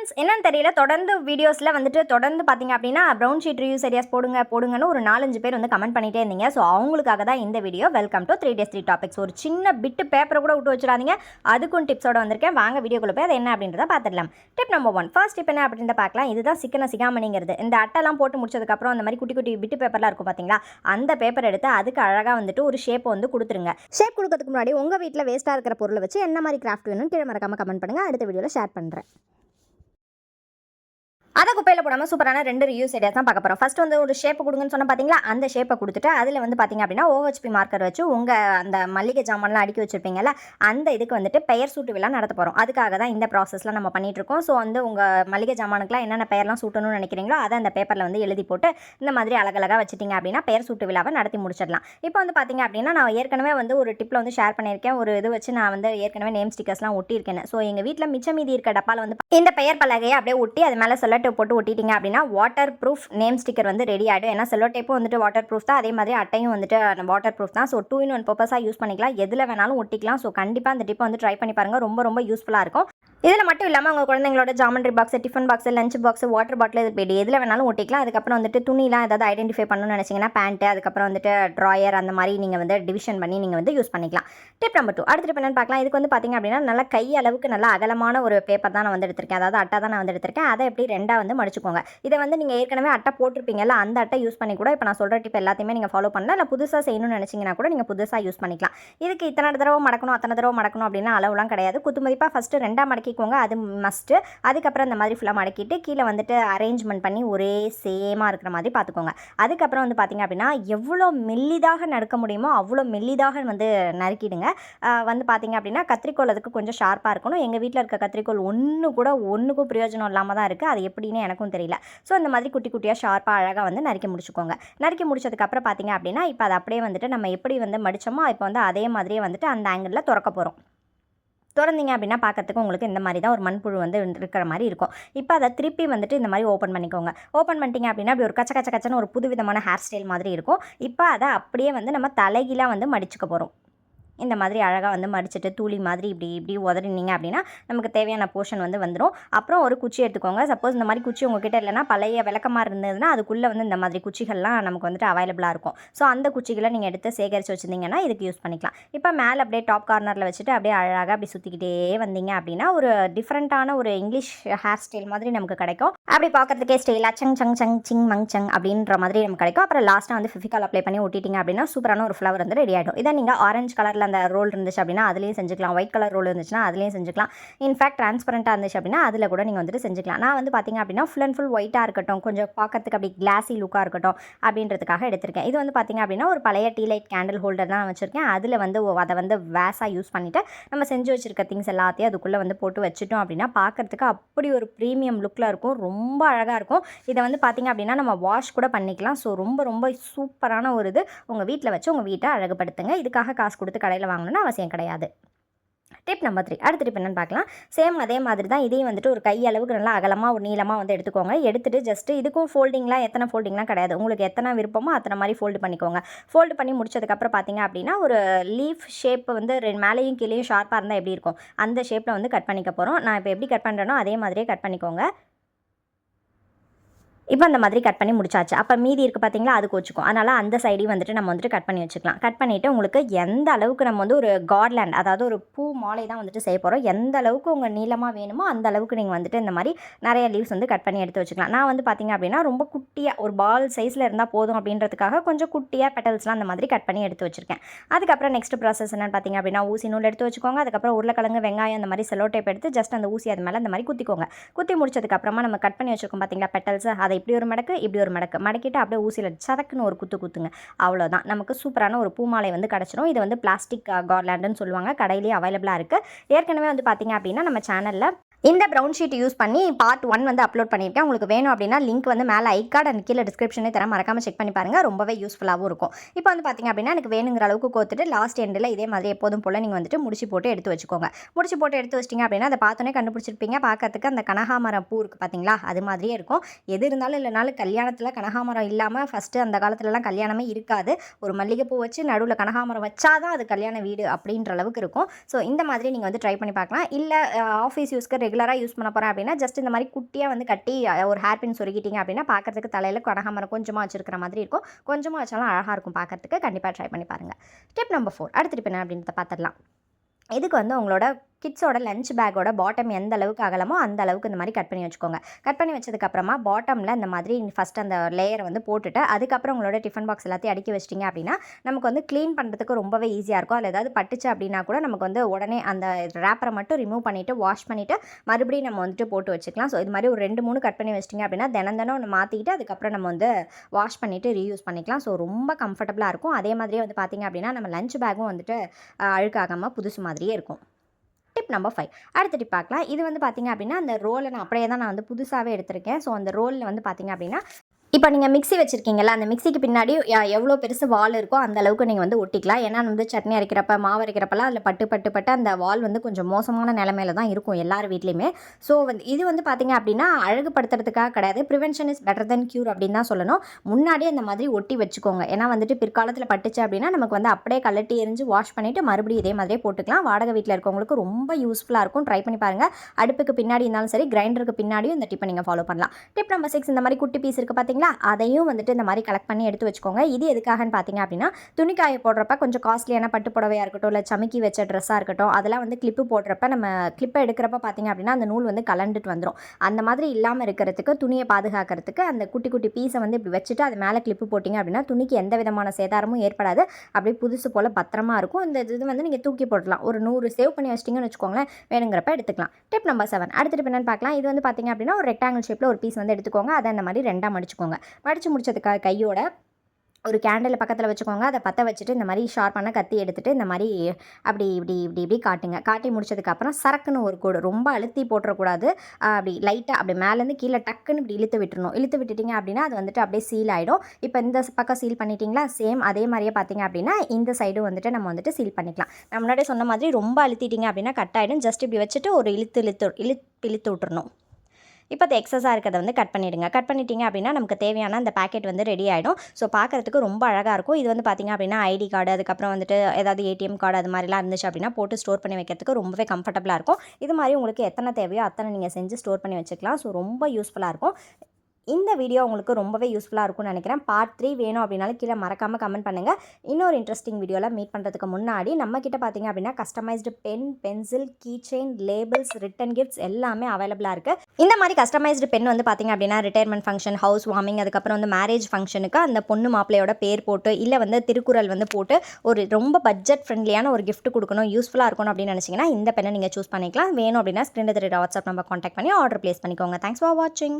Friends என்னன்னு தெரியல. தொடர்ந்து வீடியோஸில் வந்துட்டு தொடர்ந்து பார்த்தீங்க அப்படின்னா ப்ரௌன் ஷீட் ரிவ்யூ சரியாஸ் போடுங்க போடுங்கன்னு ஒரு நாலஞ்சு பேர் வந்து கமெண்ட் பண்ணிட்டே இருந்தீங்க. ஸோ அவங்களுக்காக தான் இந்த video welcome to three days three topics ஒரு சின்ன பிட்டு பேப்பரை கூட விட்டு வச்சிடாதீங்க. அதுக்கும் டிப்ஸோட வந்திருக்கேன். வாங்க வீடியோக்குள்ளே போய் அது என்ன அப்படின்றத பார்த்துடலாம் tip number one first tip என்ன அப்படின்றத பார்க்கலாம் இதுதான் சிக்கன சிகாமணிங்கிறது. இந்த அட்டைலாம் போட்டு முடிச்சதுக்கப்புறம் அந்த மாதிரி குட்டி குட்டி பிட்டு பேப்பர்லாம் இருக்கும் பார்த்தீங்களா அந்த பேப்பர் எடுத்து அதுக்கு அழகாக வந்துட்டு ஒரு ஷேப் வந்து கொடுத்துருங்க. ஷேப் கொடுக்கறதுக்கு முன்னாடி உங்கள் வீட்டில் வேஸ்ட்டாக இருக்கிற பொருளை வச்சு என்ன மாதிரி கிராஃப்ட் வேணும்னு கீழே மறக்காமல் கமெண்ட் பண்ணுங்கள் அடுத்த வீடியோவில் ஷேர் பண்ணுறேன் அதை குப்பையில் போடாமல் சூப்பரான ரெண்டு ரியூஸ் ஐடியாஸ் தான் பார்க்க போகிறோம் ஃபஸ்ட் வந்து ஒரு ஷேப் கொடுங்கன்னு சொன்னால் பார்த்தீங்களா அந்த ஷேப்பை கொடுத்துட்டு அதில் வந்து பார்த்தீங்க அப்படின்னா ஓஹெச்பி மார்க்கர் வச்சு உங்கள் அந்த மல்லிகை ஜாமான்லாம் அடுக்கி வச்சுருப்பீங்கல்ல அந்த இதுக்கு வந்துட்டு பெயர் சூட்டு விழா நடத்த போகிறோம் அதுக்காக தான் இந்த ப்ராசஸ்லாம் நம்ம பண்ணிட்டு இருக்கோம். ஸோ வந்து உங்கள் மல்லிகை ஜாமானுக்குலாம் என்னென்ன பெயர்லாம் சூட்டணும்னு நினைக்கிறீங்களோ அதை அந்த பேப்பரில் வந்து எழுதி போட்டு இந்த மாதிரி அழகழகாக வச்சுட்டிங்க அப்படின்னா பெயர் சூட்டு விழாவை நடத்தி முடிச்சிடலாம். இப்போ வந்து பார்த்தீங்க அப்படின்னா நான் ஏற்கனவே வந்து ஒரு டிப்பில் வந்து ஷேர் பண்ணியிருக்கேன். ஒரு இது வச்சு நான் வந்து ஏற்கனவே நேம் ஸ்டிக்கர்ஸ்லாம் ஒட்டியிருக்கேன் ஸோ எங்கள் வீட்டில் மிச்சம் மீதி இருக்க டப்பாவில் வந்து இந்த பெயர் பலகையை அப்படியே ஒட்டி அது மேலே சொல்ல டேப் போட்டு ஒட்டிட்டீங்க அப்படின்னா வாட்டர் ப்ரூஃப் நேம் ஸ்டிக்கர் வந்து ரெடி ஆகிடும் ஏன்னா செல்லோ டேப்பும் வந்துட்டு வாட்டர் ப்ரூஃப் தான். அதே மாதிரி அட்டையும் வந்துட்டு வாட்டர் ப்ரூஃப் தான். ஸோ டூ இன் ஒன் பர்பஸாக யூஸ் பண்ணிக்கலாம். எதில் வேணாலும் ஒட்டிக்கலாம். ஸோ கண்டிப்பாக அந்த டிப்பை வந்து ட்ரை பண்ணி பாருங்கள் ரொம்ப ரொம்ப யூஸ்ஃபுல்லாக இருக்கும். இதில் மட்டும் இல்லாமல் உங்கள் குழந்தைங்களோட geometry box tiffin box lunch box water bottle இது போய்ட்டு எதில் வேணாலும் ஒட்டிக்கலாம் அதுக்கப்புறம் வந்துட்டு துணிலாம் ஏதாவது ஐடென்டிஃபை பண்ணணும்னு நினச்சிங்கன்னா பேண்ட்டு அதுக்கப்புறம் வந்துட்டு ட்ராயர் அந்த மாதிரி நீங்கள் வந்து டிவிஷன் பண்ணி நீங்கள் வந்து யூஸ் பண்ணிக்கலாம். டிப் நம்பர் டூ அடுத்த டிப் என்னன்னு பார்க்கலாம். இதுக்கு வந்து பார்த்தீங்க அப்படின்னா நல்லா கை அளவுக்கு நல்லா அகலமான ஒரு பேப்பர் தான் நான் வந்து எடுத்திருக்கேன். அதாவது அட்டை தான் நான் வந்து எடுத்திருக்கேன். அதை எப்படி ரெண்டாக வந்து மடிச்சுக்கோங்க. இதை வந்து நீங்கள் ஏற்கனவே அட்டை போட்டிருப்பீங்கல்ல அந்த அட்டை யூஸ் பண்ணி கூட இப்போ நான் சொல்கிற டிப் எல்லாத்தையுமே நீங்கள் ஃபாலோ பண்ணலாம். இல்லை புதுசாக செய்யணும்னு நினச்சிங்கன்னா கூட நீங்கள் புதுசாக யூஸ் பண்ணிக்கலாம். இதுக்கு இத்தனை தடவை மடக்கணும் அத்தனை தடவை மடக்கணும் அப்படின்னா அளவுலாம் கிடையாது. குத்துமதிப்பாக ஃபஸ்ட்டு ரெண்டாக மடக்கிக்கோங்க அது மஸ்ட்டு அதுக்கப்புறம் இந்த மாதிரி ஃபுல்லாக மடக்கிட்டு கீழே வந்துட்டு அரேஞ்ச்மெண்ட் பண்ணி ஒரே சேமாக இருக்கிற மாதிரி பார்த்துக்கோங்க அதுக்கப்புறம் வந்து பார்த்திங்க அப்படின்னா எவ்வளோ மெல்லிதாக நறுக்க முடியுமோ அவ்வளோ மெல்லிதாக வந்து நறுக்கிடுங்க. வந்து பார்த்திங்க அப்படின்னா கத்திரிக்கோல் அதுக்கு கொஞ்சம் ஷார்ப்பாக இருக்கணும். எங்கள் வீட்டில் இருக்க கத்திரிக்கோல் ஒன்று கூட ஒன்றுக்கும் பிரயோஜனம் இல்லாமல் தான் இருக்குது அது எப்படின்னு எனக்கும் தெரியல. ஸோ இந்த மாதிரி குட்டி குட்டியாக ஷார்ப்பாக அழகாக வந்து நறுக்கி முடிச்சுக்கோங்க. நறுக்கி முடிச்சதுக்கப்புறம் பார்த்திங்க அப்படின்னா இப்போ அதை அப்படியே வந்துட்டு நம்ம எப்படி வந்து மடித்தோமோ இப்போ வந்து அதே மாதிரியே வந்துட்டு அந்த ஆங்கிளில் திறக்க போகிறோம் திறந்தீங்க அப்படின்னா பார்க்கறதுக்கு உங்களுக்கு இந்த மாதிரி தான் ஒரு மண்புழு வந்து இருக்கிற மாதிரி இருக்கும். இப்போ அதை திருப்பி வந்துட்டு இந்த மாதிரி ஓப்பன் பண்ணிக்கோங்க. ஓப்பன் பண்ணிட்டீங்க அப்படின்னா அப்படி ஒரு கச்ச கச்ச கச்சன்னு ஒரு புதுவிதமான ஹேர் ஸ்டைல் மாதிரி இருக்கும். இப்போ அதை அப்படியே வந்து நம்ம தலைகீழாக வந்து மடிச்சுக்க போகிறோம் இந்த மாதிரி அழகாக வந்து மடிச்சிட்டு தூளி மாதிரி இப்படி இப்படி உதறினீங்க அப்படின்னா நமக்கு தேவையான போர்ஷன் வந்து வந்துடும் அப்புறம் ஒரு குச்சி எடுத்துக்கோங்க. சப்போஸ் இந்த மாதிரி குச்சி உங்ககிட்ட இல்லைன்னா பழைய விளக்கமாக இருந்ததுன்னா அதுக்குள்ளே வந்து இந்த மாதிரி குச்சிகள்லாம் நமக்கு வந்துட்டு அவைலபிளாக இருக்கும். ஸோ அந்த குச்சிகளை நீங்கள் எடுத்து சேகரித்து வச்சுருந்தீங்கன்னா இதுக்கு யூஸ் பண்ணிக்கலாம். இப்போ மேலே அப்படியே டாப் கார்னரில் வச்சுட்டு அப்படியே அழகாக அப்படி சுற்றிக்கிட்டே வந்தீங்க அப்படின்னா ஒரு டிஃப்ரெண்ட்டான ஒரு இங்கிலீஷ் ஹேர் ஸ்டைல் மாதிரி நமக்கு கிடைக்கும். அப்படி பார்க்குறதுக்கே ஸ்டைலாக சங் சங் சங் சிங் மங் சங் அப்படின்ற மாதிரி நமக்கு கிடைக்கும். அப்புறம் லாஸ்ட்டாக வந்து ஃபிஃபிகால் அப்ளை பண்ணி ஒட்டிட்டீங்க அப்படின்னா சூப்பரான ஒரு ஃப்ளவர் வந்து ரெடி ஆகிடும் இதை நீங்கள் ஆரஞ்சு கலரில் அந்த ரோல் இருந்துச்சு அப்படின்னா அதுலேயும் செஞ்சுக்கலாம். ஒயிட் கலர் ரோல் இருந்துச்சுன்னா அதுலேயும் செஞ்சுக்கலாம். இன்ஃபேக்ட் ட்ரான்ஸ்பரண்ட்டாக இருந்துச்சு அப்படின்னா அதில் கூட நீங்கள் வந்துட்டு செஞ்சுக்கலாம். நான் வந்து பார்த்தீங்க அப்படின்னா ஃபுல் அண்ட் ஃபுல் ஒயிட்டாக இருக்கட்டும் கொஞ்சம் பார்க்கறதுக்கு அப்படி கிளாஸி லுக்காக இருக்கட்டும் அப்படின்றதுக்காக எடுத்திருக்கேன். இது வந்து பார்த்தீங்க அப்படின்னா ஒரு பழைய டீ லைட் கேண்டில் ஹோல்டர் தான் வச்சுருக்கேன். அதில் வந்து அதை வந்து வேஸாக யூஸ் பண்ணிவிட்டு நம்ம செஞ்சு வச்சுருக்க திங்ஸ் எல்லாத்தையும் அதுக்குள்ளே வந்து போட்டு வச்சுட்டோம் அப்படின்னா பார்க்கறதுக்கு அப்படி ஒரு ப்ரீமியம் லுக்கில் இருக்கும். ரொம்ப அழகாக இருக்கும். இதை வந்து பார்த்திங்க அப்படின்னா நம்ம வாஷ் கூட பண்ணிக்கலாம். ஸோ ரொம்ப ரொம்ப சூப்பரான ஒரு இது உங்கள் வீட்டில் வச்சு உங்கள் வீட்டை அழகுபடுத்துங்க. இதுக்காக காசு கொடுத்து கடையில் வாங்கணும்னு அவசியம் கிடையாது. டிப் நம்பர் த்ரீ அடுத்த டிப் என்னன்னு பார்க்கலாம். சேம் அதே மாதிரி தான் இதையும் வந்துட்டு ஒரு கை அளவுக்கு நல்லா அகலமாக ஒரு நீளமாக வந்து எடுத்துக்கோங்க. எடுத்துட்டு ஜஸ்ட்டு இதுக்கும் ஃபோல்டிங்லாம் எத்தனை ஃபோல்டிங்லாம் கிடையாது. உங்களுக்கு எத்தனை விருப்பமோ அத்தனை மாதிரி ஃபோல்டு பண்ணிக்கோங்க. ஃபோல்டு பண்ணி முடிச்சதுக்கப்புறம் பார்த்தீங்க அப்படின்னா ஒரு லீஃப் ஷேப் வந்து ரெண்டு மேலேயும் கீழேயும் ஷார்ப்பாக இருந்தால் எப்படி இருக்கும்? அந்த ஷேப்பில் வந்து கட் பண்ணிக்க போகிறோம் நான் இப்போ எப்படி கட் பண்ணுறேனோ அதே மாதிரியே கட் பண்ணிக்கோங்க. இப்போ அந்த மாதிரி கட் பண்ணி முடிச்சாச்சு. அப்போ மீதி இருக்குது பார்த்தீங்களா அதுக்கு வச்சுக்கும் அதனால் அந்த சைடையும் வந்துட்டு நம்ம வந்துட்டு கட் பண்ணி வச்சுக்கலாம். கட் பண்ணிவிட்டு உங்களுக்கு எந்த அளவுக்கு நம்ம வந்து ஒரு கார்ட்லேண்ட் அதாவது ஒரு பூ மாலை தான் வந்துட்டு செய்ய போகிறோம் எந்த அளவுக்கு உங்கள் நீளமாக வேணுமோ அந்த அளவுக்கு நீங்கள் வந்துட்டு இந்த மாதிரி நிறைய லீவ்ஸ் வந்து கட் பண்ணி எடுத்து வச்சுக்கலாம். நான் வந்து பார்த்தீங்க அப்படின்னா ரொம்ப குட்டியாக ஒரு பால் சைஸில் இருந்தால் போதும் அப்படின்றதுக்காக கொஞ்சம் குட்டியாக பெட்டல்ஸ்லாம் அந்த மாதிரி கட் பண்ணி எடுத்து வச்சுருக்கேன். அதுக்கப்புறம் நெக்ஸ்ட் ப்ராசஸ் என்னன்னு பார்த்தீங்க அப்படின்னா ஊசி நூல் எடுத்து வச்சுக்கோங்க. அதுக்கப்புறம் உருளைக்கிழங்கு வெங்காயம் அந்த மாதிரி செலோ டேப் எடுத்து ஜஸ்ட் அந்த ஊசி அது மேலே அந்த மாதிரி குத்திக்கோங்க. குத்தி முடிச்சதுக்கப்புறமா நம்ம கட் பண்ணி வச்சுருக்கோம் பார்த்தீங்களா பெட்டல்ஸ் அதை இப்படி ஒரு மடக்கு இப்படி ஒரு மடக்கு. மடக்கிட்டு அப்படியே ஊசியில் சதக்குன்னு ஒரு குத்து குத்துங்க. அவ்வளோதான் நமக்கு சூப்பரான ஒரு பூமாலை வந்து கிடச்சிரும். இது வந்து பிளாஸ்டிக் கார்லாண்டுன்னு uh, சொல்லுவாங்க. கடையிலேயே அவைலபிளாக இருக்குது ஏற்கனவே வந்து பார்த்திங்க அப்படின்னா நம்ம சேனலில் இந்த ப்ரௌன் ஷீட் யூஸ் பண்ணி பார்ட் ஒன் வந்து அப்லோட் பண்ணியிருக்கேன். உங்களுக்கு வேணும் அப்படின்னா லிங்க் வந்து மேலே ஐ கார்டு அண்ட் கீழே டிஸ்கிரிப்ஷனே தர மறக்காம செக் பண்ணி பாருங்கள் ரொம்பவே யூஸ்ஃபுல்லாகவும் இருக்கும். இப்போ வந்து பார்த்தீங்க அப்படின்னா எனக்கு வேணுங்கிற அளவுக்கு கோத்துட்டு லாஸ்ட் எண்டில் இதே மாதிரி எப்போதும் போல் நீங்கள் வந்துட்டு முடிச்சு போட்டு எடுத்து வச்சுக்கோங்க. முடிச்சு போட்டு எடுத்து வச்சிட்டிங்க அப்படின்னா அதை பார்த்தோன்னே கண்டுபிடிச்சிருப்பீங்க. பார்க்கறதுக்கு அந்த கனகாமரம் பூ இருக்குது பார்த்தீங்களா அது மாதிரியே இருக்கும். எது இருந்தாலும் இல்லைனாலும் கல்யாணத்தில் கனகாமரம் இல்லாமல் ஃபஸ்ட்டு அந்த காலத்துலலாம் கல்யாணமே இருக்காது. ஒரு மல்லிகைப்பூ வச்சு நடுவில் கனகாமரம் வச்சாதான் அது கல்யாண வீடு அப்படின்ற அளவுக்கு இருக்கும். ஸோ இந்த மாதிரி நீங்கள் வந்து ட்ரை பண்ணி பார்க்கலாம். இல்லை ஆஃபீஸ் யூஸ்க்கு ரெகுலராக யூஸ் பண்ண போகிறேன் அப்படின்னா ஜஸ்ட் இந்த மாதிரி குட்டியாக வந்து கட்டி ஒரு ஹேர் பின் சொருகிட்டீங்க அப்படின்னா பார்க்குறதுக்கு தலையில் கனகாமரம் கொஞ்சமாக வச்சிருக்கிற மாதிரி இருக்கும். கொஞ்சமாக வச்சாலும் அழகாக இருக்கும் பார்க்கறதுக்கு கண்டிப்பாக ட்ரை பண்ணி பாருங்கள் ஸ்டெப் நம்பர் ஃபோர் அடுத்த டிப் என்ன அப்படின்றத பார்த்துடலாம் இதுக்கு வந்து உங்களோட கிட்ஸோட லஞ்ச் பேக்கோட பாட்டம் எந்த அளவுக்கு அகலமோ அந்த அளவுக்கு இந்த மாதிரி கட் பண்ணி வச்சுக்கோங்க. கட் பண்ணி வச்சதுக்கப்புறமா பாட்டமில் இந்த மாதிரி ஃபஸ்ட் அந்த லேயரை வந்து போட்டுட்டு அதுக்கப்புறம் உங்களோட டிஃபன் பாக்ஸ் எல்லாத்தையும் அடுக்கி வச்சிட்டிங்க அப்படின்னா நமக்கு வந்து க்ளீன் பண்ணுறதுக்கு ரொம்பவே ஈஸியாக இருக்கும். அதில் ஏதாவது பட்டுச்சு அப்படின்னா கூட நமக்கு வந்து உடனே அந்த ரேப்பரை மட்டும் ரிமூவ் பண்ணிவிட்டு வாஷ் பண்ணிவிட்டு மறுபடியும் நம்ம வந்துட்டு போட்டு வச்சுக்கலாம். ஸோ இது மாதிரி ஒரு ரெண்டு மூணு கட் பண்ணி வச்சிட்டிங்க அப்படின்னா தினம் தினம் ஒன்று மாற்றிக்கிட்டு அதுக்கப்புறம் நம்ம வந்து வாஷ் பண்ணிவிட்டு ரீயூஸ் பண்ணிக்கலாம். ஸோ ரொம்ப கம்ஃபர்டபுளாக இருக்கும். அதே மாதிரியே வந்து பார்த்திங்க அப்படின்னா நம்ம லஞ்ச் பேக்கும் வந்துட்டு அழுக்காகாமல் புதுசு மாதிரியே இருக்கும். டிப் நம்பர் ஃபைவ் அடுத்த டிப் பார்க்கலாம். இது வந்து பார்த்தீங்க அப்படின்னா அந்த ரோலை நான் அப்படியே தான் நான் வந்து புதுசாகவே எடுத்திருக்கேன். ஸோ அந்த ரோலில் வந்து பார்த்தீங்க அப்படின்னா இப்போ நீங்கள் மிக்ஸி வச்சுருக்கீங்களா அந்த மிக்சிக்கு பின்னாடி எவ்வளோ பெருசு வால் இருக்கோ அந்த அளவுக்கு நீங்கள் வந்து ஒட்டிக்கலாம். ஏன்னா வந்து சட்னி அரைக்கிறப்ப மாவு அரைக்கிறப்பலாம் அதில் பட்டு பட்டு பட்டு அந்த வால் வந்து கொஞ்சம் மோசமான நிலமையில தான் இருக்கும் எல்லார் வீட்லேயுமே. ஸோ வந்து இது வந்து பார்த்தீங்க அப்படின்னா அழகுபடுத்துறதுக்காக கிடையாது. Prevention is better than cure அப்படின்னு தான் சொல்லணும். முன்னாடியே அந்த மாதிரி ஒட்டி வச்சுக்கோங்க. ஏன்னா வந்துட்டு பிற்காலத்தில் பட்டுச்சு அப்படின்னா நமக்கு வந்து அப்படியே கலட்டி எரிஞ்சு வாஷ் பண்ணிவிட்டு மறுபடியும் இதே மாதிரியே போட்டுக்கலாம். வாடகை வீட்டில் இருக்கவங்களுக்கு ரொம்ப யூஸ்ஃபுல்லாக இருக்கும். ட்ரை பண்ணி பாருங்கள் அடுப்புக்கு பின்னாடி இருந்தாலும் சரி கிரைண்டருக்கு பின்னாடியும் இந்த டிப்பை நீங்கள் ஃபாலோ பண்ணலாம். டிப் நம்பர் சிக்ஸ் இந்த மாதிரி குட்டி பீஸ் இருக்குது பார்த்தீங்களா அதையும் வந்துட்டு இந்த மாதிரி கலெக்ட் பண்ணி எடுத்து வச்சுக்கோங்க. இது எதுக்காகன்னு பார்த்தீங்க அப்படின்னா துணிக்காய போடுறப்ப கொஞ்சம் காஸ்ட்லியான பட்டு புடவையாக இருக்கட்டும் இல்லை சமைக்கி வச்ச ட்ரெஸ்ஸாக இருக்கட்டும் அதெல்லாம் வந்து கிளிப்பு போடுறப்ப நம்ம கிளிப்பை எடுக்கிறப்ப பார்த்தீங்க அப்படின்னா அந்த நூல் வந்து கலண்டுட்டு வந்துடும் அந்த மாதிரி இல்லாமல் இருக்கிறதுக்கு துணியை பாதுகாக்கிறதுக்கு அந்த குட்டி குட்டி பீஸை வந்து இப்படி வச்சுட்டு அது மேலே கிளிப்பு போட்டிங்க அப்படின்னா துணிக்கு எந்த விதமான சேதாரமும் ஏற்படாது. அப்படியே புதுசு போல் பத்திரமா இருக்கும். அந்த இது வந்து நீங்கள் தூக்கி போடலாம் ஒரு நூறு சேவ் பண்ணி வச்சிட்டிங்கன்னு வச்சுக்கோங்களேன் வேணுங்கிறப்ப எடுத்துக்கலாம். டிப் நம்பர் செவன் அடுத்துட்டு என்னென்னு என்னன்னு பார்க்கலாம். இது வந்து பார்த்தீங்க அப்படின்னா ஒரு ரெக்டாங்கிள் ஷேப்பில் ஒரு பீஸ் வந்து எடுத்துக்கோங்க. அதை அந்த மாதிரி ரெண்டாக மடிச்சுக்கோங்க. படித்து முடிச்சதுக்காக கையோட ஒரு கேண்டில் பக்கத்தில் வச்சுக்கோங்க. அதை பற்ற வச்சுட்டு இந்த மாதிரி ஷார்ப்பான கத்தி எடுத்துகிட்டு இந்த மாதிரி அப்படி இப்படி இப்படி இப்படி காட்டுங்க. காட்டி முடிச்சதுக்கப்புறம் சரக்குன்னு ஒரு கோடு. ரொம்ப அழுத்தி போட்டுறக்கூடாது. அப்படி லைட்டாக அப்படி மேலேருந்து கீழே டக்குன்னு இப்படி இழுத்து விட்டுறணும். இழுத்து விட்டுட்டிங்க அப்படின்னா அது வந்துட்டு அப்படியே சீல் ஆகிடும் இப்போ இந்த பக்கம் சீல் பண்ணிட்டீங்களா? சேம் அதே மாதிரியே பார்த்தீங்க அப்படின்னா இந்த சைடும் வந்துட்டு நம்ம வந்துட்டு சீல் பண்ணிக்கலாம். நான் முன்னாடியே சொன்ன மாதிரி ரொம்ப அழுத்திட்டீங்க அப்படின்னா கட் ஆகிடும் ஜஸ்ட் இப்படி வச்சுட்டு ஒரு இழுத்து இழுத்து இழுத்து இழுத்து விட்டுறணும். இப்போ அது எக்ஸஸாக இருக்கிறத வந்து கட் பண்ணிவிடுங்க கட் பண்ணிட்டீங்க அப்படின்னா நமக்கு தேவையான அந்த பேக்கெட் வந்து ரெடி ஆகிடும் ஸோ பார்க்குறதுக்கு ரொம்ப அழகாக இருக்கும். இது வந்து பார்த்திங்க அப்படின்னா ஐடி கார்டு அதுக்கப்புறம் வந்துட்டு ஏதாவது ஏடிஎம் கார்டு அது மாதிரிலாம் இருந்துச்சு அப்படின்னா போட்டு ஸ்டோர் பண்ணி வைக்கிறதுக்கு ரொம்பவே கம்ஃபர்டபுளாக இருக்கும். இது மாதிரி உங்களுக்கு எத்தனை தேவையோ அத்தனை நீங்கள் செஞ்சு ஸ்டோர் பண்ணி வச்சுக்கலாம். ஸோ ரொம்ப யூஸ்ஃபுல்லாக இருக்கும். இந்த வீடியோ உங்களுக்கு ரொம்பவே யூஸ்ஃபுல்லாக இருக்கும்னு நினைக்கிறேன். பார்ட் த்ரீ வேணும் அப்படின்னாலும் கீழே மறக்காமல் கமெண்ட் பண்ணுங்கள் இன்னொரு இன்ட்ரெஸ்டிங் வீடியோவில் மீட் பண்ணுறதுக்கு முன்னாடி நம்ம கிட்ட பார்த்தீங்க அப்படின்னா customized pen pencil key chain labels return gifts எல்லாமே அவைலபிளாக இருக்குது இந்த மாதிரி கஸ்டமைஸ்டு பென் வந்து பார்த்தீங்க அப்படின்னா ரிட்டையர்மெண்ட் ஃபங்க்ஷன் ஹவுஸ் வார்மிங் அதுக்கப்புறம் வந்து மேரேஜ் ஃபங்க்ஷனுக்கு அந்த பொண்ணு மாப்பிள்ளையோட பேர் போட்டு இல்லை வந்து திருக்குறள் வந்து போட்டு ஒரு ரொம்ப பட்ஜெட் ஃப்ரெண்ட்லியான ஒரு கிஃப்ட் கொடுக்கணும் யூஸ்ஃபுல்லாக இருக்கணும் அப்படின்னு நினச்சிங்கன்னா இந்த பெண்ணை நீங்கள் சூஸ் பண்ணிக்கலாம். வேணும் அப்படின்னா ஸ்க்ரீனில் தெரியுற வாட்ஸ்அப் நம்பர் காண்டாக்ட் பண்ணி ஆர்டர் ப்ளேஸ் பண்ணிக்கோங்க. தேங்க்ஸ் ஃபார் வாட்சிங்